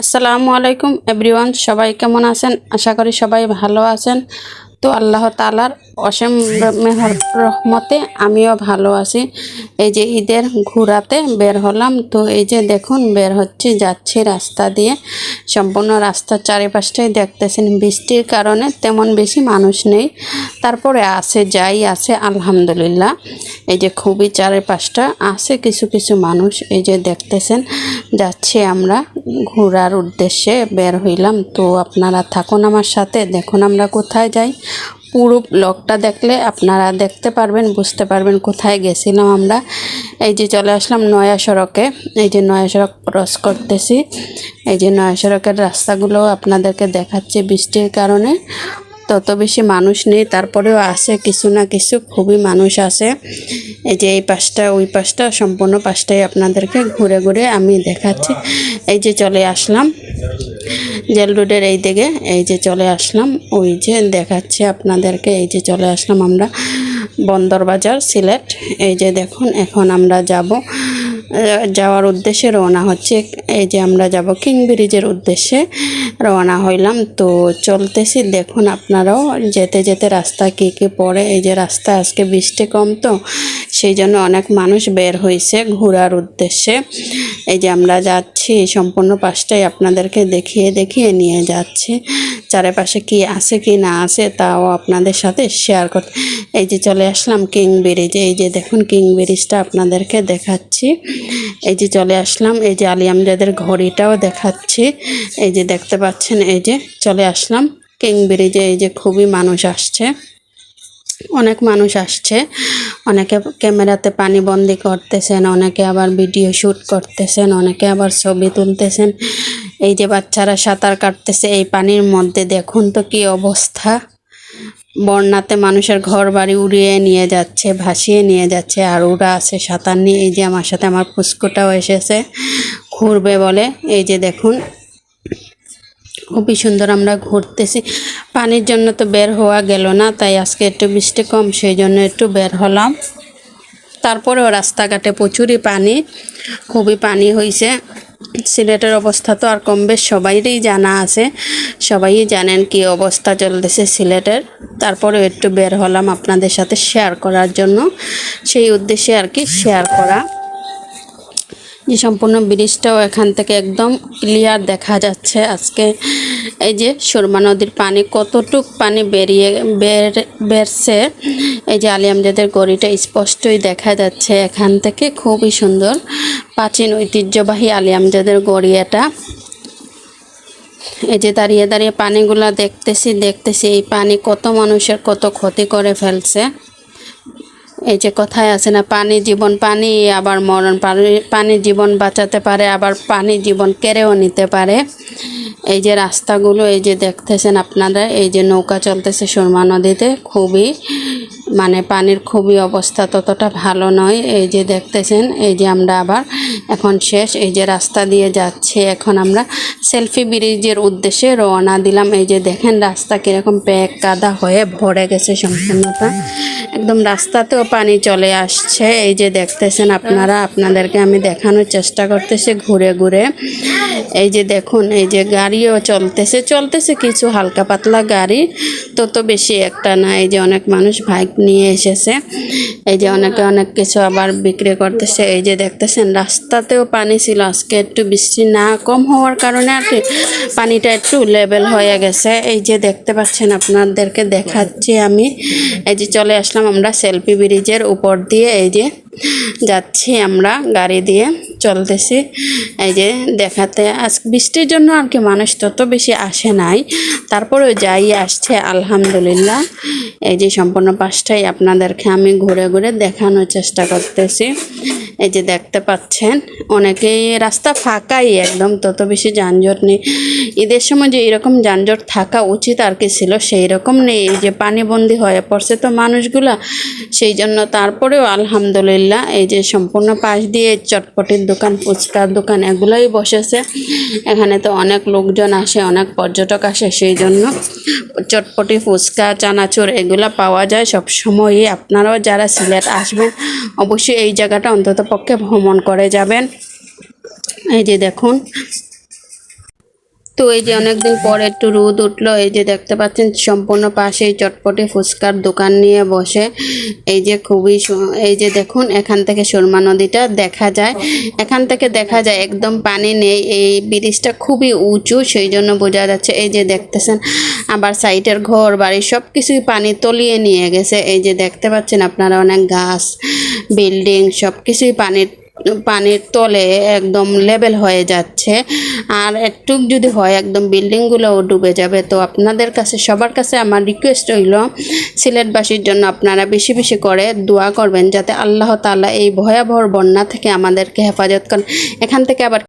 আসসালামু আলাইকুম এভরিওয়ান সবাই কেমন আছেন? আশা করি সবাই ভালো আছেন। তো আল্লাহ তালার অসীম মেহর রহমতে আমিও ভালো আছি। এই যে ঈদের ঘোরাতে বের হলাম, তো এই যে দেখুন, বের হচ্ছে, যাচ্ছি রাস্তা দিয়ে। সম্পূর্ণ রাস্তার চারিপাশটাই দেখতেছেন। বৃষ্টির কারণে তেমন বেশি মানুষ নেই। তারপরে আছে, যাই আছে, আলহামদুলিল্লাহ। এই যে খুবই চারিপাশটা আছে, কিছু কিছু মানুষ এই যে দেখতেছেন। যাচ্ছি আমরা ঘোরার উদ্দেশ্যে বের হইলাম। তো আপনারা থাকুন আমার সাথে, দেখুন আমরা কোথায় যাই। পুরো ব্লগটা দেখলে আপনারা দেখতে পারবেন, বুঝতে পারবেন কোথায় গেছিলাম আমরা। এই যে চলে আসলাম নয়া সড়কে, এই যে নয়া সড়ক ক্রস করতেছি। এই যে নয়া সড়কের রাস্তাগুলো আপনাদেরকে দেখাচ্ছে বৃষ্টির কারণে। তত বেশি মানুষ নেই, তারপরেও আছে কিছু না কিছু, খুবই মানুষ আছে। এই যে এই পাশটা, ওই পাশটা, সম্পূর্ণ পাশটাই আপনাদেরকে ঘুরে ঘুরে আমি দেখাচ্ছি। এই যে চলে আসলাম। জেল রোডের এই দিকে, এই যে চলে আসলাম, ওই যে দেখাচ্ছে আপনাদেরকে, এই যে চলে আসলাম আমরা বন্দরবাজার সিলেট। এই যে দেখুন, এখন আমরা যাব যাওয়ার উদ্দেশ্যে রওনা হচ্ছে। এই যে আমরা যাব কিং ব্রিজের উদ্দেশ্যে রওনা হইলাম। তো চলতেছি, দেখুন আপনারাও যেতে যেতে রাস্তা কী কী পড়ে। এই যে রাস্তা আজকে বৃষ্টি কম তো, সেই জন্য অনেক মানুষ বের হয়েছে ঘোরার উদ্দেশ্যে। এই যে আমরা যাচ্ছি সম্পূর্ণ পাশটাই আপনাদেরকে দেখিয়ে দেখিয়ে নিয়ে যাচ্ছি। চারিপাশে কি আছে কি না আছে তাও আপনাদের সাথে শেয়ার করতে এই যে চলে আসলাম কিং ব্রিজে এই যে দেখুন কিং ব্রিজটা আপনাদেরকে দেখাচ্ছি। এই যে চলে আসলাম, এই যে আলিয়ামজাদের ঘড়িটাও দেখাচ্ছি। এই যে দেখতে পাচ্ছেন, এই যে চলে আসলাম কিং ব্রিজে এই যে খুবই মানুষ আসছে। অনেক মানুষ আসছে। অনেকে ক্যামেরাতে পানি বন্দি করতেছেন, অনেকে আবার ভিডিও শ্যুট করতেছেন, অনেকে আবার ছবি তুলতেছেন। এই যে বাচ্চারা সাঁতার কাটতেছে এই পানির মধ্যে, দেখুন তো কি অবস্থা। বন্যাতে মানুষের ঘর বাড়ি উড়িয়ে নিয়ে যাচ্ছে, ভাসিয়ে নিয়ে যাচ্ছে, আর ওরা আছে সাঁতার নিয়ে। এই যে আমার সাথে আমার পুষ্কটাও এসেছে, ঘুরবে বলে। এই যে দেখুন, খুবই সুন্দর আমরা ঘুরতেছি। পানির জন্য তো বের হওয়া গেল না, তাই আজকে একটু বৃষ্টি কম, সেই জন্য একটু বের হলাম। তারপরেও রাস্তাঘাটে প্রচুরই পানি, খুবই পানি হয়েছে সিলেটের অবস্থা তো আর কম বেশ, সবাইরই জানা আছে। সবাই জানেন কি অবস্থা চলতেছে সিলেটের। তারপরে একটু বের হলাম আপনাদের সাথে শেয়ার করার জন্য। সেই উদ্দেশ্যে আর কি শেয়ার করা। যে সম্পূর্ণ ব্রিজটাও এখান থেকে একদম ক্লিয়ার দেখা যাচ্ছে আজকে। এই যে সুরমা নদীর পানি কতটুক পানি বেরিয়ে বের বেরছে, এই যে আলিয়ামজাদের গড়িটা স্পষ্টই দেখা যাচ্ছে এখান থেকে, খুবই সুন্দর। প্রাচীন ঐতিহ্যবাহী আলিয়ামজাদের গড়ি এটা। এই যে দাঁড়িয়ে দাঁড়িয়ে পানিগুলা দেখতেছি দেখতেছি এই পানি কত মানুষের কত ক্ষতি করে ফেলছে। এই যে কথায় আছে না, পানি জীবন পানি, আবার মরণ পানি পানি জীবন বাঁচাতে পারে, আবার পানি জীবন কেড়েও নিতে পারে। এই যে রাস্তাগুলো, এই যে দেখতেছেন আপনারা, এই যে নৌকা চলতেছে সুরমা নদীতে, খুবই মানে পানির খুবই অবস্থা ততটা ভালো নয়। এই যে দেখতেছেন, এই যে আমরা আবার এখন শেষ, এই যে রাস্তা দিয়ে যাচ্ছে। এখন আমরা সেলফি ব্রিজের উদ্দেশ্যে রওনা দিলাম। এই যে দেখেন রাস্তা কীরকম প্যাক কাদা হয়ে ভরে গেছে সম্পূর্ণটা। একদম রাস্তাতেও পানি চলে আসছে। এই যে দেখতেছেন আপনারা, আপনাদেরকে আমি দেখানোর চেষ্টা করতেছি ঘুরে ঘুরে। এই যে দেখুন, এই যে গাড়িও চলতেছে। চলতেছে কিছু হালকা পাতলা গাড়ি তত বেশি একটা না। এই যে অনেক মানুষ বাইক নিয়ে এসেছে। এই যে অনেকে অনেক কিছু আবার বিক্রি করতেছে। এই যে দেখতেছেন, রাস্তাতেও পানি ছিল। আজকে একটু বৃষ্টি না কম হওয়ার কারণে আর কি পানিটা একটু লেভেল হয়ে গেছে। এই যে দেখতে পাচ্ছেন, আপনাদেরকে দেখাচ্ছি আমি। এই যে চলে আসলাম আমরা সেলফি ব্রিজের উপর দিয়ে। এই যে যাচ্ছি আমরা গাড়ি দিয়ে চলতেছি। এই যে দেখাতে আজ বৃষ্টির জন্য আর কি মানুষ তত বেশি আসে নাই। তারপরেও যাই আসছে, আলহামদুলিল্লাহ। এই যে সম্পূর্ণ পাশটাই আপনাদেরকে আমি ঘুরে ঘুরে দেখানোর চেষ্টা করতেছি। এই যে দেখতে পাচ্ছেন, অনেকেই রাস্তা ফাঁকাই একদম, তত বেশি যানজট নেই। ঈদের সময় যে এরকম যানজট থাকা উচিত আর কি ছিল, সেই রকম নেই। এই যে পানিবন্দি হয়ে পড়ছে তো মানুষগুলা, সেই জন্য তারপরেও আলহামদুলিল্লাহ এই যে সম্পূর্ণ পাশ দিয়ে চটপটির দোকান, ফুচকার দোকান এগুলোই বসেছে। এখানে তো অনেক লোকজন আসে, অনেক পর্যটক আসে, সেই জন্য চটপটি, ফুচকা, চানাচুর এগুলো পাওয়া যায় সব সময়ই আপনারাও যারা সিলেট আসবেন, অবশ্যই এই জায়গাটা অন্তত পক্ষে ভ্রমণ করে যাবেন। এই যে দেখুন। তো এই যে অনেকদিন পর একটু রোদ উঠল, এই যে দেখতে পাচ্ছেন সম্পূর্ণ পাশেই চটপটে ফুচকার দোকান নিয়ে বসে। এই যে খুবই এই যে দেখুন, এখান থেকে সুরমা নদীটা দেখা যায়। এখান থেকে দেখা যায় একদম পানি নেই, এই ব্রিজটা খুবই উঁচু, সেই জন্য বোঝা যাচ্ছে এই যে দেখতেছেন, আবার সাইডের ঘর বাড়ি সব কিছুই পানি তলিয়ে নিয়ে গেছে। এই যে দেখতে পাচ্ছেন আপনারা অনেক গাছ বিল্ডিং সব কিছুই পানির পানির তলে একদম লেবেল হয়ে যাচ্ছে। আর একটু যদি হয় একদম বিল্ডিংগুলোও ডুবে যাবে। তো আপনাদের কাছে, সবার কাছে আমার রিকোয়েস্ট রইল, সিলেটবাসীর জন্য আপনারা বেশি বেশি করে দোয়া করবেন, যাতে আল্লাহ তাআলা এই ভয়াবহ বন্যা থেকে আমাদেরকে হেফাজত করেন। এখান থেকে আবার